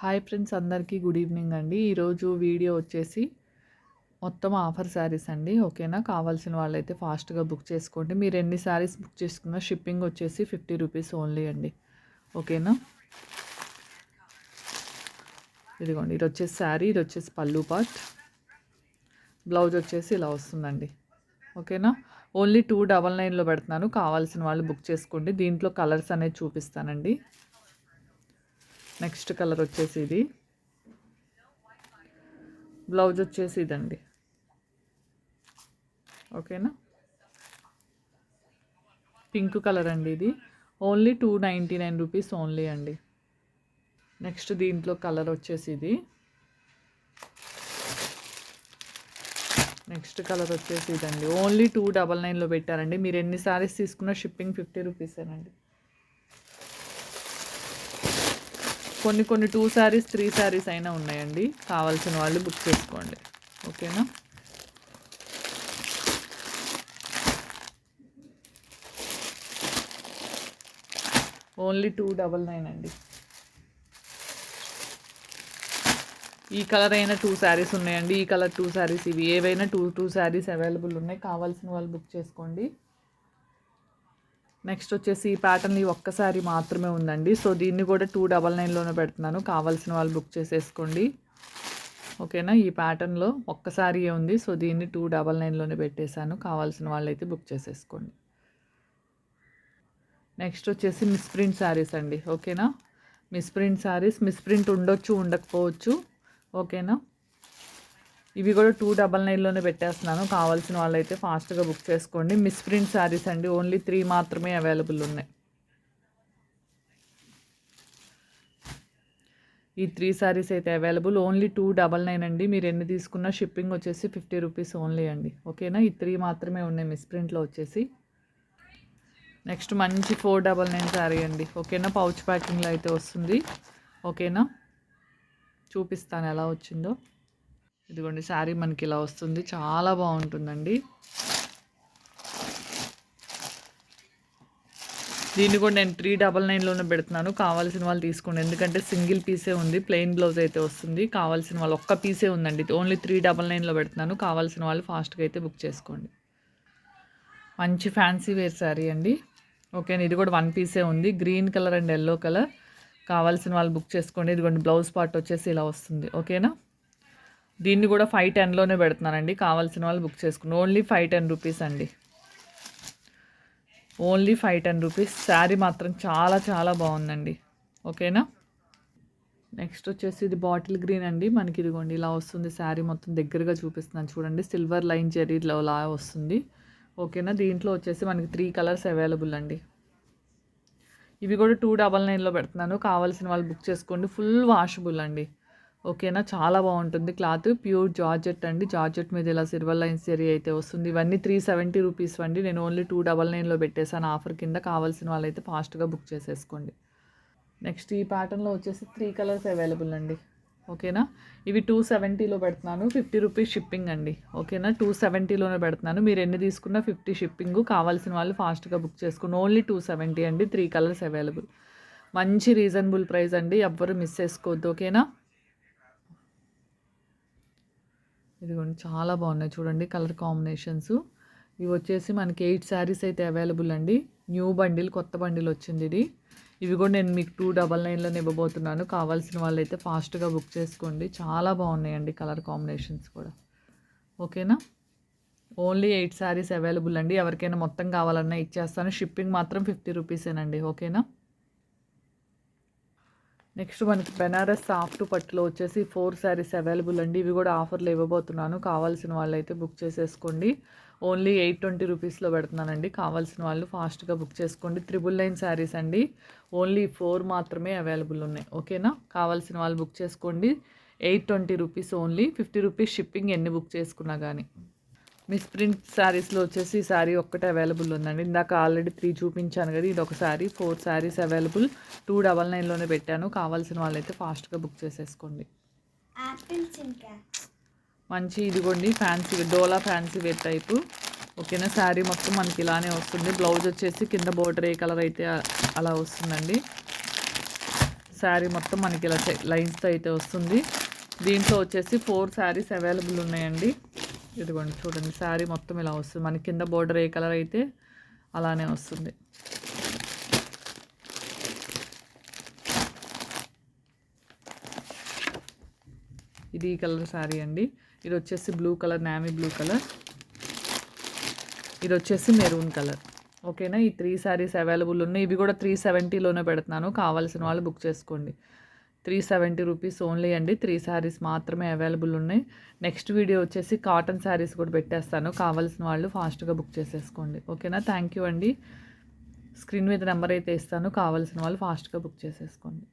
Hi friends అందరికీ good evening అండి. ఈరోజు వీడియో వచ్చేసి మొత్తం ఆఫర్ శారీస్ అండి. ఓకేనా? కావాల్సిన వాళ్ళైతే ఫాస్ట్గా బుక్ చేసుకోండి. మీరు ఎన్ని శారీస్ బుక్ చేసుకున్నా షిప్పింగ్ వచ్చేసి ఫిఫ్టీ రూపీస్ ఓన్లీ అండి. ఓకేనా? ఇదిగోండి ఇది వచ్చేసి శారీ ఇది వచ్చేసి పళ్ళు పార్ట్. బ్లౌజ్ వచ్చేసి ఇలా వస్తుందండి. ఓకేనా? ఓన్లీ టూ డబల్ నైన్లో పెడుతున్నాను. కావాల్సిన వాళ్ళు బుక్ చేసుకోండి. దీంట్లో కలర్స్ అనేది చూపిస్తానండి. నెక్స్ట్ కలర్ వచ్చేసి ఇది. బ్లౌజ్ వచ్చేసి ఇదండి. ఓకేనా? పింక్ కలర్ అండి ఇది. Only two ninety nine rupees only అండి. నెక్స్ట్ దీంట్లో కలర్ వచ్చేసి ఇది. నెక్స్ట్ కలర్ వచ్చేసి ఇదండి. ఓన్లీ టూ డబల్ నైన్లో పెట్టారండి. మీరు ఎన్ని సారీస్ తీసుకున్నా షిప్పింగ్ ఫిఫ్టీ రూపీసేనండి. కొన్ని కొన్ని టూ శారీస్ త్రీ శారీస్ అయినా ఉన్నాయండి. కావాల్సిన వాళ్ళు బుక్ చేసుకోండి. ఓకేనా ఓన్లీ టూ డబల్ నైన్ అండి. ఈ కలర్ అయినా టూ శారీస్ ఉన్నాయండి. ఈ కలర్ టూ శారీస్ ఇవి. ఏవైనా టూ టూ శారీస్ అవైలబుల్ ఉన్నాయి. కావాల్సిన వాళ్ళు బుక్ చేసుకోండి. నెక్స్ట్ వచ్చేసి ఈ ప్యాటర్న్ ఈ ఒక్కసారి మాత్రమే ఉందండి. సో దీన్ని కూడా టూ డబల్ నైన్లోనే పెడుతున్నాను. కావాల్సిన వాళ్ళు బుక్ చేసేసుకోండి. ఓకేనా? ఈ ప్యాటర్న్లో ఒక్కసారి ఉంది. సో దీన్ని టూ డబల్ నైన్లోనే పెట్టేశాను. కావాల్సిన వాళ్ళు అయితే బుక్ చేసేసుకోండి. నెక్స్ట్ వచ్చేసి మిస్ ప్రింట్ శారీస్ అండి. ఓకేనా? మిస్ ప్రింట్ శారీస్ మిస్ప్రింట్ ఉండొచ్చు ఉండకపోవచ్చు. ఓకేనా? ఇవి కూడా టూ డబల్ నైన్లోనే పెట్టేస్తున్నాను. కావాల్సిన వాళ్ళైతే ఫాస్ట్గా బుక్ చేసుకోండి. మిస్ ప్రింట్ శారీస్ అండి. ఓన్లీ త్రీ మాత్రమే అవైలబుల్ ఉన్నాయి. ఈ త్రీ శారీస్ అయితే available. Only two double nine అండి. మీరు ఎన్ని తీసుకున్నా షిప్పింగ్ వచ్చేసి ఫిఫ్టీ రూపీస్ ఓన్లీ అండి. ఓకేనా? ఈ త్రీ మాత్రమే ఉన్నాయి మిస్ ప్రింట్లో వచ్చేసి. నెక్స్ట్ మంచి ఫోర్ డబల్ నైన్ శారీ అండి. ఓకేనా? పౌచ్ ప్యాకింగ్లో అయితే వస్తుంది. ఓకేనా? చూపిస్తాను ఎలా వచ్చిందో. ఇదిగోండి శారీ మనకి ఇలా వస్తుంది. చాలా బాగుంటుందండి. దీన్ని కూడా నేను త్రీ డబల్ నైన్లోనే పెడుతున్నాను. కావాల్సిన వాళ్ళు తీసుకోండి. ఎందుకంటే సింగిల్ పీసే ఉంది. ప్లెయిన్ బ్లౌజ్ అయితే వస్తుంది. కావాల్సిన వాళ్ళు ఒక్క పీసే ఉందండి. ఓన్లీ త్రీ డబల్ నైన్లో పెడుతున్నాను. కావాల్సిన వాళ్ళు ఫాస్ట్గా అయితే బుక్ చేసుకోండి. మంచి ఫ్యాన్సీ వేర్ శారీ అండి. ఓకే ఇది కూడా వన్ పీసే ఉంది. Green colour and yellow colour కావాల్సిన వాళ్ళు బుక్ చేసుకోండి. ఇదిగోండి బ్లౌజ్ పార్ట్ వచ్చేసి ఇలా వస్తుంది. ఓకేనా దీన్ని కూడా ఫైవ్ టెన్లోనే పెడుతున్నానండి. కావాల్సిన వాళ్ళు బుక్ చేసుకుని ఓన్లీ ఫైవ్ టెన్ రూపీస్ అండి. Only five ten rupees sari మాత్రం చాలా చాలా బాగుందండి. ఓకేనా నెక్స్ట్ వచ్చేసి ఇది బాటిల్ గ్రీన్ అండి. మనకి ఇదిగోండి ఇలా వస్తుంది. శారీ మొత్తం దగ్గరగా చూపిస్తున్నాను. చూడండి సిల్వర్ లైన్ జెరీలో లా వస్తుంది. ఓకేనా దీంట్లో వచ్చేసి మనకి త్రీ కలర్స్ అవైలబుల్ అండి. ఇవి కూడా టూ డబల్ నైన్లో పెడుతున్నాను. కావాల్సిన వాళ్ళు బుక్ చేసుకోండి. ఫుల్ వాషబుల్ అండి. ఓకేనా? చాలా బాగుంటుంది. క్లాత్ ప్యూర్ జార్జెట్ అండి. జార్జెట్ మీద ఇలా సిల్వర్ లైన్స్ జరీ అయితే వస్తుంది. ఇవన్నీ త్రీ సెవెంటీ రూపీస్ అండి. నేను ఓన్లీ టూ డబల్ నైన్లో పెట్టేశాను. ఆఫర్ కింద కావాల్సిన వాళ్ళైతే ఫాస్ట్గా బుక్ చేసేసుకోండి. నెక్స్ట్ ఈ ప్యాటర్న్లో వచ్చేసి త్రీ కలర్స్ అవైలబుల్ అండి. ఓకేనా? ఇవి టూ సెవెంటీలో పెడుతున్నాను. ఫిఫ్టీ రూపీస్ షిప్పింగ్ అండి. ఓకేనా? టూ సెవెంటీలోనే పెడుతున్నాను. మీరు ఎన్ని తీసుకున్నా ఫిఫ్టీ షిప్పింగ్ కావాల్సిన వాళ్ళు ఫాస్ట్గా బుక్ చేసుకుని ఓన్లీ టూ సెవెంటీ అండి. త్రీ కలర్స్ అవైలబుల్ మంచి రీజనబుల్ ప్రైస్ అండి. ఎవ్వరు మిస్ చేసుకోవద్దు. ఓకేనా? ఇదిగోండి చాలా బాగున్నాయి. చూడండి కలర్ కాంబినేషన్స్. ఇవి వచ్చేసి మనకి ఎయిట్ శారీస్ అయితే అవైలబుల్ అండి. న్యూ బండిల్ కొత్త బండిల్ వచ్చింది ఇది. ఇవి కూడా నేను మీకు టూ డబల్ నైన్లోనే ఇవ్వబోతున్నాను. కావాల్సిన వాళ్ళు అయితే ఫాస్ట్గా బుక్ చేసుకోండి. చాలా బాగున్నాయండి కలర్ కాంబినేషన్స్ కూడా. ఓకేనా? ఓన్లీ ఎయిట్ శారీస్ అవైలబుల్ అండి. ఎవరికైనా మొత్తం కావాలన్నా ఇచ్చేస్తాను. షిప్పింగ్ మాత్రం ఫిఫ్టీ రూపీసేనండి. ఓకేనా? నెక్స్ట్ మనకి బెనారస్ సాఫ్ట్ పట్టులో వచ్చేసి ఫోర్ శారీస్ అవైలబుల్ అండి. ఇవి కూడా ఆఫర్లు ఇవ్వబోతున్నాను. కావాల్సిన వాళ్ళైతే బుక్ చేసేసుకోండి. ఓన్లీ ఎయిట్ ట్వంటీ రూపీస్లో పెడుతున్నానండి. కావాల్సిన వాళ్ళు ఫాస్ట్గా బుక్ చేసుకోండి. త్రిబుల్ నైన్ శారీస్ అండి. ఓన్లీ ఫోర్ మాత్రమే అవైలబుల్ ఉన్నాయి. ఓకేనా? కావాల్సిన వాళ్ళు బుక్ చేసుకోండి. Eight twenty rupees only. Fifty rupees shipping ఎన్ని బుక్ చేసుకున్నా కానీ మిస్ ప్రింట్ శారీస్లో వచ్చేసి ఈ శారీ ఒక్కటే అవైలబుల్ ఉందండి. ఇందాక ఆల్రెడీ త్రీ చూపించాను కదా ఇది ఒక sari four saris available. Two double నైన్లోనే పెట్టాను. కావాల్సిన వాళ్ళైతే ఫాస్ట్గా బుక్ చేసేసుకోండి. మంచి ఇదిగోండి ఫ్యాన్సీ డోలా ఫ్యాన్సీ వేర్ టైపు. ఓకేనా? శారీ మొత్తం మనకి ఇలానే వస్తుంది. బ్లౌజ్ వచ్చేసి కింద బోర్డర్ ఏ కలర్ అయితే అలా వస్తుందండి. శారీ మొత్తం మనకి ఇలా లైన్స్తో అయితే వస్తుంది. దీంట్లో వచ్చేసి ఫోర్ శారీస్ అవైలబుల్ ఉన్నాయండి. ఇదిగోండి చూడండి శారీ మొత్తం ఇలా వస్తుంది. మనకి కింద బోర్డర్ ఏ కలర్ అయితే అలానే వస్తుంది. ఇది ఈ కలర్ శారీ అండి. ఇది వచ్చేసి బ్లూ కలర్ నామీ బ్లూ కలర్ ఇది వచ్చేసి మెరూన్ కలర్ ఓకేనా ఈ త్రీ శారీస్ అవైలబుల్ ఉన్నాయి. ఇవి కూడా త్రీ సెవెంటీలోనే పెడుతున్నాను. కావాల్సిన వాళ్ళు బుక్ చేసుకోండి. త్రీ సెవెంటీ రూపీస్ ఓన్లీ అండి. త్రీ శారీస్ మాత్రమే అవైలబుల్ ఉన్నాయి. నెక్స్ట్ వీడియో వచ్చేసి కాటన్ శారీస్ కూడా పెట్టేస్తాను. కావాల్సిన వాళ్ళు ఫాస్ట్గా బుక్ చేసేసుకోండి. ఓకేనా? థ్యాంక్ యూ అండి. స్క్రీన్ మీద నెంబర్ అయితే ఇస్తాను. కావాల్సిన వాళ్ళు ఫాస్ట్గా బుక్ చేసేసుకోండి.